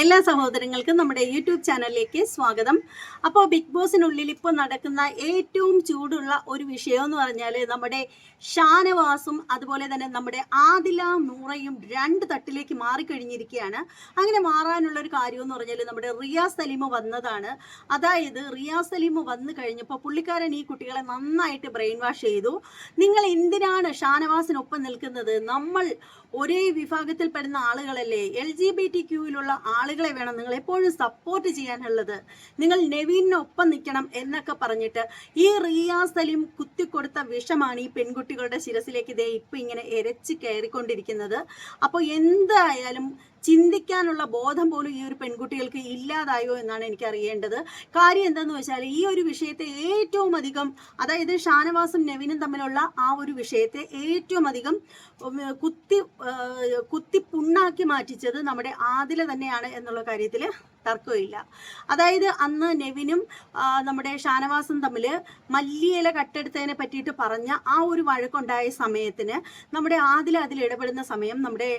എല്ലാ സഹോദരങ്ങൾക്കും നമ്മുടെ യൂട്യൂബ് ചാനലിലേക്ക് സ്വാഗതം. അപ്പോൾ ബിഗ് ബോസിനുള്ളിൽ ഇപ്പോൾ നടക്കുന്ന ഏറ്റവും ചൂടുള്ള ഒരു വിഷയം എന്ന് പറഞ്ഞാൽ നമ്മുടെ ഷാനവാസും അതുപോലെ തന്നെ നമ്മുടെ ആദില നൂറയും രണ്ട് തട്ടിലേക്ക് മാറിക്കഴിഞ്ഞിരിക്കുകയാണ്. അങ്ങനെ മാറാനുള്ള ഒരു കാര്യം എന്ന് പറഞ്ഞാൽ നമ്മുടെ റിയാസ് സലീമ് വന്നതാണ്. അതായത് റിയാസ് സലീമ് വന്നു കഴിഞ്ഞപ്പോൾ പുള്ളിക്കാരൻ ഈ കുട്ടികളെ നന്നായിട്ട് ബ്രെയിൻ വാഷ് ചെയ്തു. നിങ്ങൾ എന്തിനാണ് ഷാനവാസിനൊപ്പം നിൽക്കുന്നത്? നമ്മൾ ഒരേ വിഭാഗത്തിൽപ്പെടുന്ന ആളുകളല്ലേ? എൽ ജി ബി ടി ക്യൂവിലുള്ള ആളുകളെ വേണം നിങ്ങൾ എപ്പോഴും സപ്പോർട്ട് ചെയ്യാനുള്ളത്. നിങ്ങൾ നവീനൊപ്പം നിൽക്കണം എന്നൊക്കെ പറഞ്ഞിട്ട് ഈ റിയാസ് കുത്തി കുത്തിക്കൊടുത്ത വിഷമാണ് ഈ പെൺകുട്ടികളുടെ ശിരസിലേക്ക് ഇതേ ഇപ്പം ഇങ്ങനെ എരച്ച് കയറിക്കൊണ്ടിരിക്കുന്നത്. അപ്പോൾ എന്തായാലും ചിന്തിക്കാനുള്ള ബോധം പോലും ഈ ഒരു പെൺകുട്ടികൾക്ക് ഇല്ലാതായോ എന്നാണ് എനിക്ക് അറിയേണ്ടത്. കാര്യം എന്താണെന്ന് വെച്ചാൽ ഈ ഒരു വിഷയത്തെ ഏറ്റവും അധികം അതായത് ഷാനവാസും നവീനും തമ്മിലുള്ള ആ ഒരു വിഷയത്തെ ഏറ്റവും അധികം കുത്തി കുത്തി പുണ്ണാക്കി മാറ്റിച്ചത് നമ്മുടെ ആദില തന്നെയാണ് എന്നുള്ള കാര്യത്തിൽ തർക്കമില്ല. അതായത് അന്ന് നെവിനും നമ്മുടെ ഷാനവാസും തമ്മിൽ മല്ലിയില കട്ടെടുത്തതിനെ പറ്റിയിട്ട് പറഞ്ഞ ആ ഒരു വഴക്കുണ്ടായ സമയത്തിന് നമ്മുടെ ആദില അതിൽ ഇടപെടുന്ന സമയം നമ്മുടെ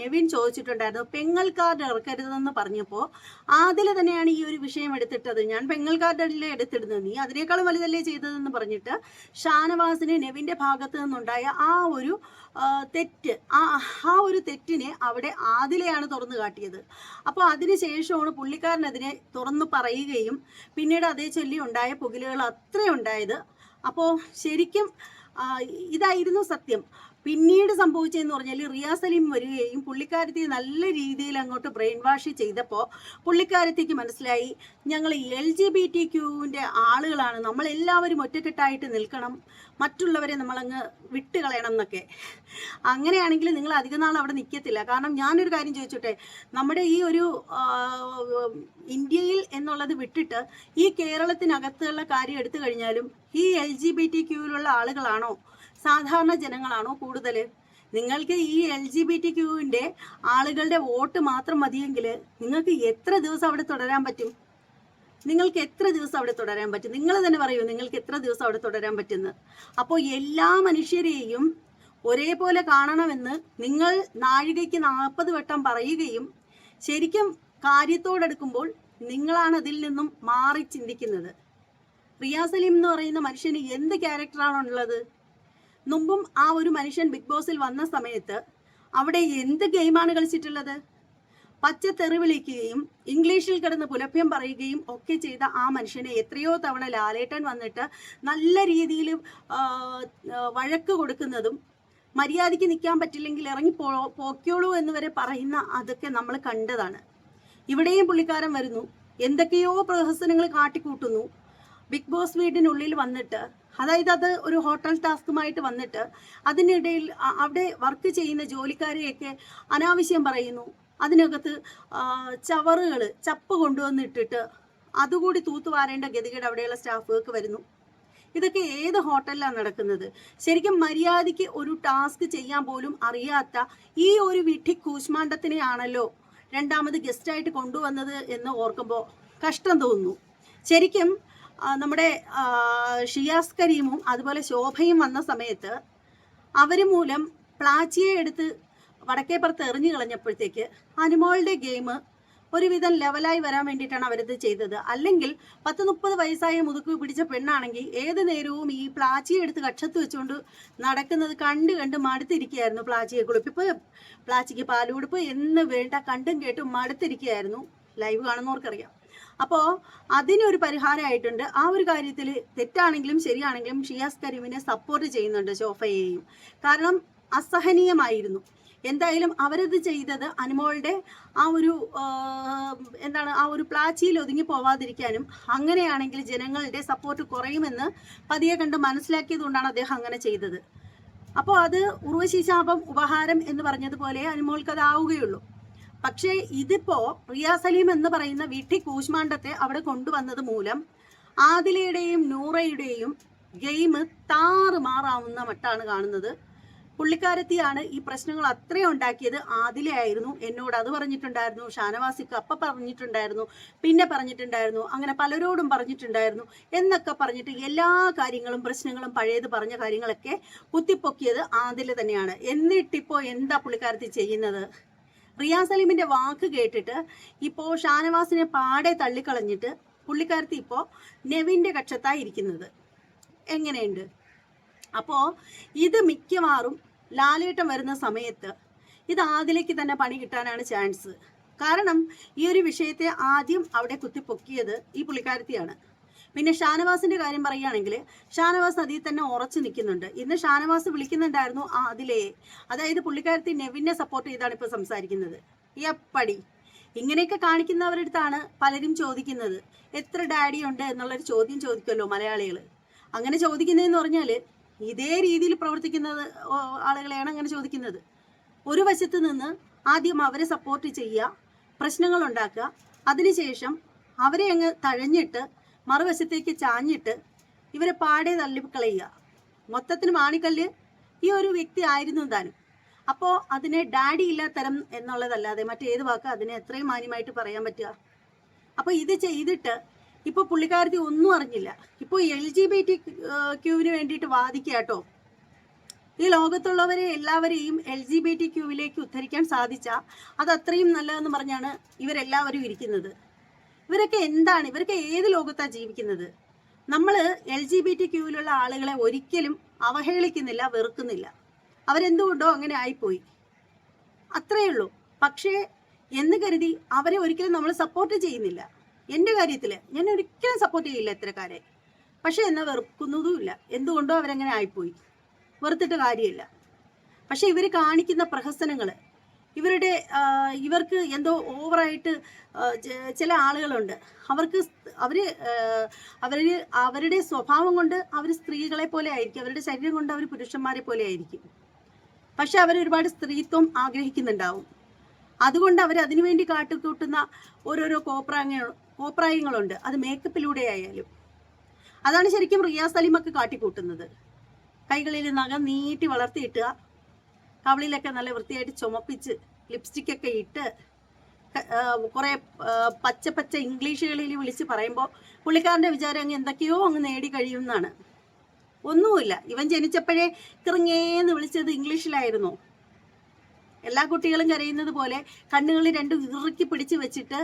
നെവിൻ ചോദിച്ചിട്ടുണ്ടായിരുന്നു പെങ്ങൽ കാർഡ് ഇറക്കരുതെന്ന് പറഞ്ഞപ്പോൾ ആദില തന്നെയാണ് ഈ ഒരു വിഷയം എടുത്തിട്ടത്. ഞാൻ പെങ്ങൽ കാർഡല്ലേ എടുത്തിടുന്നത്. നീ അതിനേക്കാളും വലുതല്ലേ ചെയ്തതെന്ന് പറഞ്ഞിട്ട് ഷാനവാസിന് നെവിന്റെ ഭാഗത്ത് നിന്നുണ്ടായ ആ ഒരു തെറ്റ്. ആ ആ ഒരു തെറ്റിനെ അവിടെ ആദിലെയാണ് തുറന്നു കാട്ടിയത്. അപ്പോൾ അതിനുശേഷമാണ് പുള്ളിക്കാരൻ അതിനെ തുറന്നു പറയുകയും പിന്നീട് അതേ ചൊല്ലി ഉണ്ടായ പുകിലുകൾ അത്രയുണ്ടായത് അപ്പോൾ ശരിക്കും ഇതായിരുന്നു സത്യം. പിന്നീട് സംഭവിച്ചതെന്ന് പറഞ്ഞാൽ റിയാസ് സലീം വരികയും പുള്ളിക്കാരത്തി നല്ല രീതിയിൽ അങ്ങോട്ട് ബ്രെയിൻ വാഷ് ചെയ്തപ്പോൾ പുള്ളിക്കാരത്തിക്ക് മനസ്സിലായി ഞങ്ങൾ എൽ ജി ബി ടി ക്യൂവിന്റെ ആളുകളാണ്. നമ്മളെല്ലാവരും ഒറ്റക്കെട്ടായിട്ട് നിൽക്കണം മറ്റുള്ളവരെ നമ്മളങ്ങ് വിട്ടുകളയണം എന്നൊക്കെ. അങ്ങനെയാണെങ്കിൽ നിങ്ങൾ അധിക നാൾ അവിടെ നിൽക്കത്തില്ല കാരണം ഞാനൊരു കാര്യം ചോദിച്ചോട്ടെ നമ്മുടെ ഈ ഒരു ഇന്ത്യയിൽ എന്നുള്ളത് വിട്ടിട്ട് ഈ കേരളത്തിനകത്തുള്ള കാര്യം എടുത്തു കഴിഞ്ഞാലും ഈ എൽ ജി ബി ടി ക്യൂവിലുള്ള ആളുകളാണോ? സാധാരണ ജനങ്ങളാണോ കൂടുതൽ നിങ്ങൾക്ക് ഈ എൽ ജി ബി ടി ക്യൂവിന്റെ ആളുകളുടെ വോട്ട് മാത്രം മതിയെങ്കിൽ നിങ്ങൾക്ക് എത്ര ദിവസം അവിടെ തുടരാൻ പറ്റും? നിങ്ങൾക്ക് എത്ര ദിവസം അവിടെ തുടരാൻ പറ്റും? നിങ്ങൾ തന്നെ പറയൂ നിങ്ങൾക്ക് എത്ര ദിവസം അവിടെ തുടരാൻ പറ്റുന്നത് അപ്പോൾ എല്ലാ മനുഷ്യരെയും ഒരേപോലെ കാണണമെന്ന് നിങ്ങൾ നാഴികയ്ക്ക് നാൽപ്പത് വട്ടം പറയുകയും ശരിക്കും കാര്യത്തോടെടുക്കുമ്പോൾ നിങ്ങളാണ് അതിൽ നിന്നും മാറി ചിന്തിക്കുന്നത്. റിയാസലിം സലീം എന്ന് പറയുന്ന മനുഷ്യന് എന്ത് ക്യാരക്ടറാണുള്ളത് മുമ്പും ആ ഒരു മനുഷ്യൻ ബിഗ് ബോസിൽ വന്ന സമയത്ത് അവിടെ എന്ത് ഗെയിമാണ് കളിച്ചിട്ടുള്ളത്? പച്ച തെറിവിളിക്കുകയും ഇംഗ്ലീഷിൽ കിടന്ന് പുലഭ്യം പറയുകയും ഒക്കെ ചെയ്ത ആ മനുഷ്യനെ എത്രയോ തവണ ലാലേട്ടൻ വന്നിട്ട് നല്ല രീതിയിൽ വഴക്ക് കൊടുക്കുന്നതും മര്യാദയ്ക്ക് നിൽക്കാൻ പറ്റില്ലെങ്കിൽ ഇറങ്ങി പോ പോക്കിയോളൂ എന്ന് വരെ പറയുന്ന അതൊക്കെ നമ്മൾ കണ്ടതാണ്. ഇവിടെയും പുള്ളിക്കാരൻ വരുന്നു. എന്തൊക്കെയോ പ്രഹസനങ്ങൾ കാട്ടിക്കൂട്ടുന്നു. ബിഗ് ബോസ് വീടിനുള്ളിൽ വന്നിട്ട് അതായത് അത് ഒരു ഹോട്ടൽ ടാസ്കുമായിട്ട് വന്നിട്ട് അതിനിടയിൽ അവിടെ വർക്ക് ചെയ്യുന്ന ജോലിക്കാരെയൊക്കെ അനാവശ്യം പറയുന്നു. അതിനകത്ത് ചവറുകൾ ചപ്പ് കൊണ്ടുവന്നിട്ടിട്ട് അതുകൂടി തൂത്തുവാരേണ്ട ഗതികേട് അവിടെയുള്ള സ്റ്റാഫുകൾക്ക് വരുന്നു. ഇതൊക്കെ ഏത് ഹോട്ടലിലാണ് നടക്കുന്നത്? ശരിക്കും മര്യാദയ്ക്ക് ഒരു ടാസ്ക് ചെയ്യാൻ പോലും അറിയാത്ത ഈ ഒരു വിട്ടി കൂശ്മാണ്ടത്തിനെയാണല്ലോ രണ്ടാമത് ഗസ്റ്റായിട്ട് കൊണ്ടുവന്നത് എന്ന് ഓർക്കുമ്പോൾ കഷ്ടം തോന്നുന്നു. ശരിക്കും നമ്മുടെ ഷിയാസ് കരീമും അതുപോലെ ശോഭയും വന്ന സമയത്ത് അവർ മൂലം പ്ലാച്ചിയെ എടുത്ത് വടക്കേപ്പുറത്ത് എറിഞ്ഞു കളഞ്ഞപ്പോഴത്തേക്ക് അനുമോളുടെ ഗെയിം ഒരുവിധം ലെവലായി വരാൻ വേണ്ടിയിട്ടാണ് അവരിത് ചെയ്തത്. അല്ലെങ്കിൽ പത്ത് മുപ്പത് വയസ്സായ മുതുക്ക് പിടിച്ച പെണ്ണാണെങ്കിൽ ഏത് നേരവും ഈ പ്ലാച്ചിയെ എടുത്ത് കക്ഷത്ത് വെച്ചുകൊണ്ട് നടക്കുന്നത് കണ്ട് കണ്ട് മടുത്തിരിക്കുകയായിരുന്നു പ്ലാച്ചിയെ കുളിപ്പിപ്പ് പ്ലാച്ചിക്ക് പാലുകൊടുപ്പ് എന്ന് വേണ്ട കണ്ടും കേട്ടും മടുത്തിരിക്കുകയായിരുന്നു. ലൈവ് കാണുന്നവർക്കറിയാം. അപ്പോൾ അതിനൊരു പരിഹാരമായിട്ടുണ്ട്. ആ ഒരു കാര്യത്തിൽ തെറ്റാണെങ്കിലും ശരിയാണെങ്കിലും ഷിയാസ് കരീമിനെ സപ്പോർട്ട് ചെയ്യുന്നുണ്ട് ഷോഫയെയും. കാരണം അസഹനീയമായിരുന്നു. എന്തായാലും അവരത് ചെയ്തത് അനുമോളുടെ ആ ഒരു എന്താണ് ആ ഒരു പ്ലാച്ചിയിൽ ഒതുങ്ങി പോവാതിരിക്കാനും അങ്ങനെയാണെങ്കിൽ ജനങ്ങളുടെ സപ്പോർട്ട് കുറയുമെന്ന് പതിയെ കണ്ട് മനസ്സിലാക്കിയതുകൊണ്ടാണ് അദ്ദേഹം അങ്ങനെ ചെയ്തത്. അപ്പോൾ അത് ഉർവശി ശാപം ഉപഹാരം എന്ന് പറഞ്ഞതുപോലെ അനുമോൾക്ക് അതാവുകയുള്ളൂ പക്ഷേ ഇതിപ്പോ റിയാ സലീം എന്ന് പറയുന്ന വിട്ടി കൂശ്മാണ്ടത്തെ അവിടെ കൊണ്ടുവന്നത് മൂലം ആദിലയുടെയും നൂറയുടെയും ഗെയിം താറുമാറാവുന്ന മട്ടാണ് കാണുന്നത്. പുള്ളിക്കാരത്തിയാണ് ഈ പ്രശ്നങ്ങൾ അത്രയും ഉണ്ടാക്കിയത്. ആദിലയായിരുന്നു. എന്നോട് അത് പറഞ്ഞിട്ടുണ്ടായിരുന്നു. ഷാനവാസിക്ക് അപ്പ പറഞ്ഞിട്ടുണ്ടായിരുന്നു. പിന്നെ പറഞ്ഞിട്ടുണ്ടായിരുന്നു. അങ്ങനെ പലരോടും പറഞ്ഞിട്ടുണ്ടായിരുന്നു. എന്നൊക്കെ പറഞ്ഞിട്ട് എല്ലാ കാര്യങ്ങളും പ്രശ്നങ്ങളും പഴയത് പറഞ്ഞ കാര്യങ്ങളൊക്കെ കുത്തിപ്പൊക്കിയത് ആദില തന്നെയാണ്. എന്നിട്ടിപ്പോൾ എന്താ പുള്ളിക്കാരത്തി ചെയ്യുന്നത്? റിയാ സലീമിന്റെ വാക്ക് കേട്ടിട്ട് ഇപ്പോ ഷാനവാസിനെ പാടെ തള്ളിക്കളഞ്ഞിട്ട് പുള്ളിക്കാരത്തി ഇപ്പോ നെവിന്റെ കക്ഷത്തായി ഇരിക്കുന്നത്. എങ്ങനെയുണ്ട്? അപ്പോ ഇത് മിക്കവാറും ലാലേട്ടം വരുന്ന സമയത്ത് ഇത് ആദിലേക്ക് തന്നെ പണി കിട്ടാനാണ് ചാൻസ്. കാരണം ഈ ഒരു വിഷയത്തെ ആദ്യം അവിടെ കുത്തിപ്പൊക്കിയത് ഈ പുള്ളിക്കാരത്തിയാണ്. പിന്നെ ഷാനവാസിന്റെ കാര്യം പറയുകയാണെങ്കിൽ ഷാനവാസ് അതിൽ തന്നെ ഉറച്ചു നിൽക്കുന്നുണ്ട്. ഇന്ന് ഷാനവാസ് വിളിക്കുന്നുണ്ടായിരുന്നു. ആ അതിലേ അതായത് പുള്ളിക്കാരത്തി നെവിനെ സപ്പോർട്ട് ചെയ്താണ് ഇപ്പോൾ സംസാരിക്കുന്നത്. എപ്പടി? ഇങ്ങനെയൊക്കെ കാണിക്കുന്നവരുടെ അടുത്താണ് പലരും ചോദിക്കുന്നത്. എത്ര ഡാഡി ഉണ്ട് എന്നുള്ളൊരു ചോദ്യം ചോദിക്കുമല്ലോ മലയാളികൾ അങ്ങനെ ചോദിക്കുന്നതെന്ന് പറഞ്ഞാൽ ഇതേ രീതിയിൽ പ്രവർത്തിക്കുന്നത് ആളുകളെയാണ് അങ്ങനെ ചോദിക്കുന്നത്. ഒരു വശത്ത് നിന്ന് ആദ്യം അവരെ സപ്പോർട്ട് ചെയ്യുക പ്രശ്നങ്ങൾ ഉണ്ടാക്കുക. അതിനുശേഷം അവരെ അങ്ങ് തഴഞ്ഞിട്ട് മറുവശത്തേക്ക് ചാഞ്ഞിട്ട് ഇവരെ പാടെ തള്ളിക്കളയുക. മൊത്തത്തിന് മാണിക്കല്ല് ഈ ഒരു വ്യക്തി ആയിരുന്നു താനും. അപ്പോൾ അതിനെ ഡാഡി ഇല്ലാത്തരം എന്നുള്ളതല്ലാതെ മറ്റേത് വാക്ക് അതിനെ എത്രയും മാന്യമായിട്ട് പറയാൻ പറ്റുക. അപ്പോൾ ഇത് ചെയ്തിട്ട് ഇപ്പോൾ പുള്ളിക്കാരത്തി ഒന്നും അറിഞ്ഞില്ല. ഇപ്പോൾ എൽ ജി ബി ടി ക്യൂവിന് വേണ്ടിയിട്ട് വാദിക്കുക കേട്ടോ ഈ ലോകത്തുള്ളവരെ എല്ലാവരെയും എൽ ജി ബി ടി ക്യൂവിലേക്ക് ഉദ്ധരിക്കാൻ സാധിച്ച അത് അത്രയും നല്ലതെന്ന് പറഞ്ഞാണ് ഇവരെല്ലാവരും ഇരിക്കുന്നത്. ഇവരൊക്കെ എന്താണ്? ഇവരൊക്കെ ഏത് ലോകത്താണ് ജീവിക്കുന്നത്? നമ്മൾ എൽ ജി ബി ടി ക്യൂവിലുള്ള ആളുകളെ ഒരിക്കലും അവഹേളിക്കുന്നില്ല വെറുക്കുന്നില്ല. അവരെന്തുകൊണ്ടോ അങ്ങനെ ആയിപ്പോയി. അത്രയേ ഉള്ളൂ. പക്ഷേ എന്ന് കരുതി അവരെ ഒരിക്കലും നമ്മൾ സപ്പോർട്ട് ചെയ്യുന്നില്ല. എന്റെ കാര്യത്തിൽ ഞാൻ ഒരിക്കലും സപ്പോർട്ട് ചെയ്യില്ല ഇത്തരക്കാരെ. പക്ഷേ എന്നാൽ വെറുക്കുന്നതുമില്ല. എന്തുകൊണ്ടോ അവരങ്ങനെ ആയിപ്പോയി. വെറുത്തിട്ട് കാര്യമില്ല. പക്ഷെ ഇവർ കാണിക്കുന്ന പ്രഹസനങ്ങൾ ഇവരുടെ ഇവർക്ക് എന്തോ ഓവറായിട്ട് ചില ആളുകളുണ്ട്. അവർക്ക് അവർ അവർ അവരുടെ സ്വഭാവം കൊണ്ട് അവർ സ്ത്രീകളെ പോലെ ആയിരിക്കും. അവരുടെ ശരീരം കൊണ്ട് അവർ പുരുഷന്മാരെ പോലെ ആയിരിക്കും. പക്ഷെ അവർ ഒരുപാട് സ്ത്രീത്വം ആഗ്രഹിക്കുന്നുണ്ടാവും. അതുകൊണ്ട് അവർ അതിനുവേണ്ടി കാട്ടിക്കൂട്ടുന്ന ഓരോരോ കോപ്രായ കോപ്രായങ്ങളുണ്ട്. അത് മേക്കപ്പിലൂടെ ആയാലും. അതാണ് ശരിക്കും റിയാസ് അലിമൊക്കെ കാട്ടിക്കൂട്ടുന്നത്. കൈകളിൽ നഖം നീട്ടി വളർത്തിയിട്ടുക കവളിലൊക്കെ നല്ല വൃത്തിയായിട്ട് ചുമപ്പിച്ച് ലിപ്സ്റ്റിക്കൊക്കെ ഇട്ട് കുറേ പച്ച പച്ച ഇംഗ്ലീഷുകളിൽ വിളിച്ച് പറയുമ്പോൾ പുള്ളിക്കാരന്റെ വിചാരം അങ്ങ് എന്തൊക്കെയോ അങ്ങ് നേടി കഴിയുമെന്നാണ്. ഒന്നുമില്ല. ഇവൻ ജനിച്ചപ്പോഴേ കിറങ്ങേന്ന് വിളിച്ചത് ഇംഗ്ലീഷിലായിരുന്നു. എല്ലാ കുട്ടികളും കരയുന്നത് പോലെ കണ്ണുകളിൽ രണ്ട് ഇറുക്കി പിടിച്ച് വെച്ചിട്ട്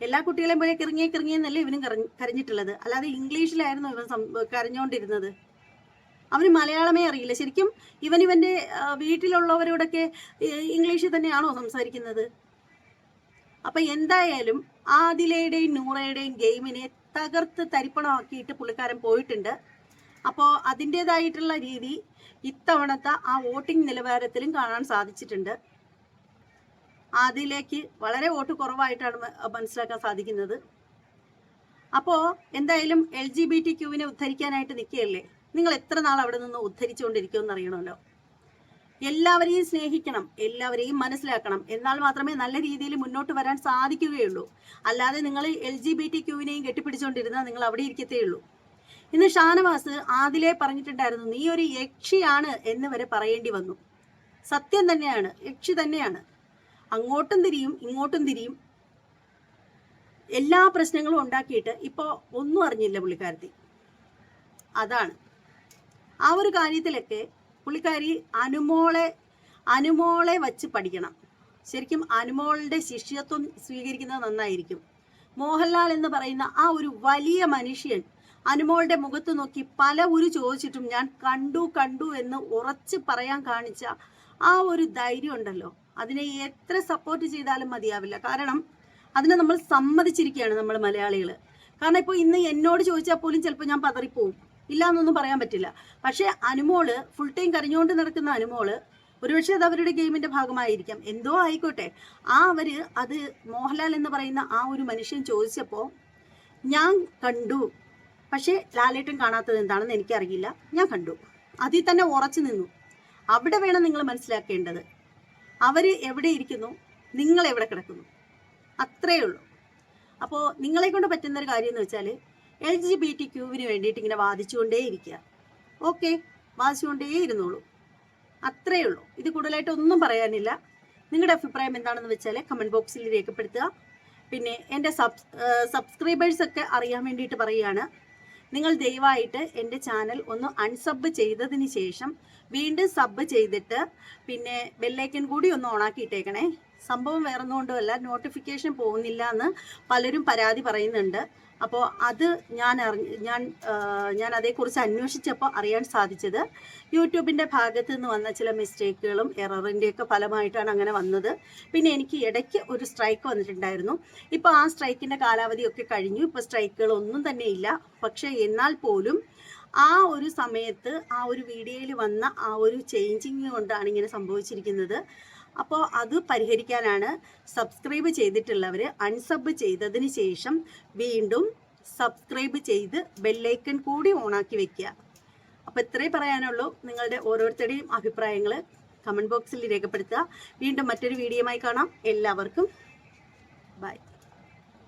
എല്ലാ കുട്ടികളെയും പോലെ കിറങ്ങിയേ കിറങ്ങിയെന്നല്ലേ ഇവനും കരഞ്ഞ് കരഞ്ഞിട്ടുള്ളത്. അല്ലാതെ ഇംഗ്ലീഷിലായിരുന്നു ഇവൻ കരഞ്ഞുകൊണ്ടിരുന്നത് അവന് മലയാളമേ അറിയില്ല. ശരിക്കും ഇവൻ ഇവന്റെ വീട്ടിലുള്ളവരോടൊക്കെ ഇംഗ്ലീഷിൽ തന്നെയാണോ സംസാരിക്കുന്നത്? അപ്പം എന്തായാലും ആദിലയുടെയും നൂറയുടെയും ഗെയിമിനെ തകർത്ത് തരിപ്പണമാക്കിയിട്ട് പുള്ളിക്കാരൻ പോയിട്ടുണ്ട്. അപ്പോൾ അതിന്റേതായിട്ടുള്ള രീതി ഇത്തവണത്തെ ആ വോട്ടിംഗ് നിലവാരത്തിലും കാണാൻ സാധിച്ചിട്ടുണ്ട്. അതിലേക്ക് വളരെ വോട്ട് കുറവായിട്ടാണ് മനസ്സിലാക്കാൻ സാധിക്കുന്നത്. അപ്പോൾ എന്തായാലും എൽ ജി ബി ടി ക്യൂവിനെ ഉദ്ധരിക്കാനായിട്ട് നിൽക്കുകയല്ലേ? നിങ്ങൾ എത്ര നാൾ അവിടെ നിന്ന് ഉദ്ധരിച്ചുകൊണ്ടിരിക്കുമെന്ന് അറിയണമല്ലോ. എല്ലാവരെയും സ്നേഹിക്കണം എല്ലാവരെയും മനസ്സിലാക്കണം. എന്നാൽ മാത്രമേ നല്ല രീതിയിൽ മുന്നോട്ട് വരാൻ സാധിക്കുകയുള്ളൂ. അല്ലാതെ നിങ്ങൾ എൽ ജി ബി ടി ക്യൂവിനെയും കെട്ടിപ്പിടിച്ചുകൊണ്ടിരുന്നാൽ നിങ്ങൾ അവിടെ ഇരിക്കത്തേയുള്ളൂ. ഇന്ന് ഷാനവാസ് ആദിലെ പറഞ്ഞിട്ടുണ്ടായിരുന്നു നീ ഒരു യക്ഷിയാണ് എന്ന് വരെ പറയേണ്ടി വന്നു. സത്യം തന്നെയാണ് യക്ഷി തന്നെയാണ്. അങ്ങോട്ടും തിരിയും ഇങ്ങോട്ടും തിരിയും എല്ലാ പ്രശ്നങ്ങളും ഉണ്ടാക്കിയിട്ട് ഇപ്പോൾ ഒന്നും അറിഞ്ഞില്ല പുള്ളിക്കാരത്തി. അതാണ്. ആ ഒരു കാര്യത്തിലൊക്കെ പുള്ളിക്കാരി അനുമോളെ അനുമോളെ വച്ച് പഠിക്കണം. ശരിക്കും അനുമോളുടെ ശിഷ്യത്വം സ്വീകരിക്കുന്നത് നന്നായിരിക്കും. മോഹൻലാൽ എന്ന് പറയുന്ന ആ ഒരു വലിയ മനുഷ്യൻ അനുമോളുടെ മുഖത്ത് നോക്കി പല ഒരു ചോദിച്ചിട്ടും ഞാൻ കണ്ടു കണ്ടു എന്ന് ഉറച്ച് പറയാൻ കാണിച്ച ആ ഒരു ധൈര്യം ഉണ്ടല്ലോ. അതിനെ എത്ര സപ്പോർട്ട് ചെയ്താലും മതിയാവില്ല. കാരണം അതിനെ നമ്മൾ സമ്മതിച്ചിരിക്കുകയാണ് നമ്മൾ മലയാളികൾ കാരണം ഇപ്പോൾ ഇന്ന് എന്നോട് ചോദിച്ചാൽ പോലും ചിലപ്പോൾ ഞാൻ പതറിപ്പോവും. ഇല്ല എന്നൊന്നും പറയാൻ പറ്റില്ല. പക്ഷേ അനുമോൾ ഫുൾ ടൈം കരഞ്ഞുകൊണ്ട് നടക്കുന്ന അനുമോൾ ഒരുപക്ഷെ അത് അവരുടെ ഗെയിമിന്റെ ഭാഗമായിരിക്കാം. എന്തോ ആയിക്കോട്ടെ. ആ അവർ അത് മോഹൻലാൽ എന്ന് പറയുന്ന ആ ഒരു മനുഷ്യൻ ചോദിച്ചപ്പോൾ ഞാൻ കണ്ടു. പക്ഷേ ലാലേട്ടൻ കാണാത്തത് എന്താണെന്ന് എനിക്കറിയില്ല. ഞാൻ കണ്ടു. അതിൽ തന്നെ ഉറച്ചു നിന്നു. അവിടെ വേണം നിങ്ങൾ മനസ്സിലാക്കേണ്ടത്. അവർ എവിടെ ഇരിക്കുന്നു? നിങ്ങൾ എവിടെ കിടക്കുന്നു? അത്രേ ഉള്ളൂ. അപ്പോൾ നിങ്ങളെ കൊണ്ട് പറ്റുന്ന ഒരു കാര്യം എന്ന് വെച്ചാൽ എൽ ജി ബി ടി ക്യൂവിന് വേണ്ടിയിട്ട് ഇങ്ങനെ വാദിച്ചുകൊണ്ടേ ഇരിക്കുക ഓക്കെ വാദിച്ചുകൊണ്ടേ ഇരുന്നോളൂ അത്രയേ ഉള്ളൂ ഇത് കൂടുതലായിട്ട് ഒന്നും പറയാനില്ല. നിങ്ങളുടെ അഭിപ്രായം എന്താണെന്ന് വെച്ചാൽ കമന്റ് ബോക്സിൽ രേഖപ്പെടുത്തുക. പിന്നെ എന്റെ സബ് സബ്സ്ക്രൈബേഴ്സൊക്കെ അറിയാൻ വേണ്ടിയിട്ട് പറയുകയാണ്. നിങ്ങൾ ദയവായിട്ട് എന്റെ ചാനൽ ഒന്ന് അൺസബ് ചെയ്തതിന് ശേഷം വീണ്ടും സബ് ചെയ്തിട്ട് പിന്നെ ബെല്ലൈക്കൻ കൂടി ഒന്ന് ഓണാക്കി ഇട്ടേക്കണേ സംഭവം വേറൊന്നുകൊണ്ടുമല്ല നോട്ടിഫിക്കേഷൻ പോകുന്നില്ല എന്ന് പലരും പരാതി പറയുന്നുണ്ട്. അപ്പോൾ അത് ഞാൻ അറിഞ്ഞ് ഞാൻ ഞാൻ അതേക്കുറിച്ച് അന്വേഷിച്ചപ്പോൾ അറിയാൻ സാധിച്ചത് യൂട്യൂബിന്റെ ഭാഗത്ത് നിന്ന് വന്ന ചില മിസ്റ്റേക്കുകളും എററിന്റെയൊക്കെ ഫലമായിട്ടാണ് അങ്ങനെ വന്നത്. പിന്നെ എനിക്ക് ഇടയ്ക്ക് ഒരു സ്ട്രൈക്ക് വന്നിട്ടുണ്ടായിരുന്നു. ഇപ്പോൾ ആ സ്ട്രൈക്കിന്റെ കാലാവധിയൊക്കെ കഴിഞ്ഞു. ഇപ്പോൾ സ്ട്രൈക്കുകളൊന്നും തന്നെ ഇല്ല. പക്ഷേ എന്നാൽ പോലും ആ ഒരു സമയത്ത് ആ ഒരു വീഡിയോയിൽ വന്ന ആ ഒരു ചേഞ്ചിങ് കൊണ്ടാണ് ഇങ്ങനെ സംഭവിച്ചിരിക്കുന്നത്. അപ്പോൾ അത് പരിഹരിക്കാനാണ് സബ്സ്ക്രൈബ് ചെയ്തിട്ടുള്ളവർ അൺസബ് ചെയ്തതിന് ശേഷം വീണ്ടും സബ്സ്ക്രൈബ് ചെയ്ത് ബെല്ലൈക്കൺ കൂടി ഓണാക്കി വെക്കുക. അപ്പോൾ ഇത്രേ പറയാനുള്ളൂ. നിങ്ങളുടെ ഓരോരുത്തരുടെയും അഭിപ്രായങ്ങൾ കമന്റ് ബോക്സിൽ രേഖപ്പെടുത്തുക. വീണ്ടും മറ്റൊരു വീഡിയോയുമായി കാണാം. എല്ലാവർക്കും ബൈ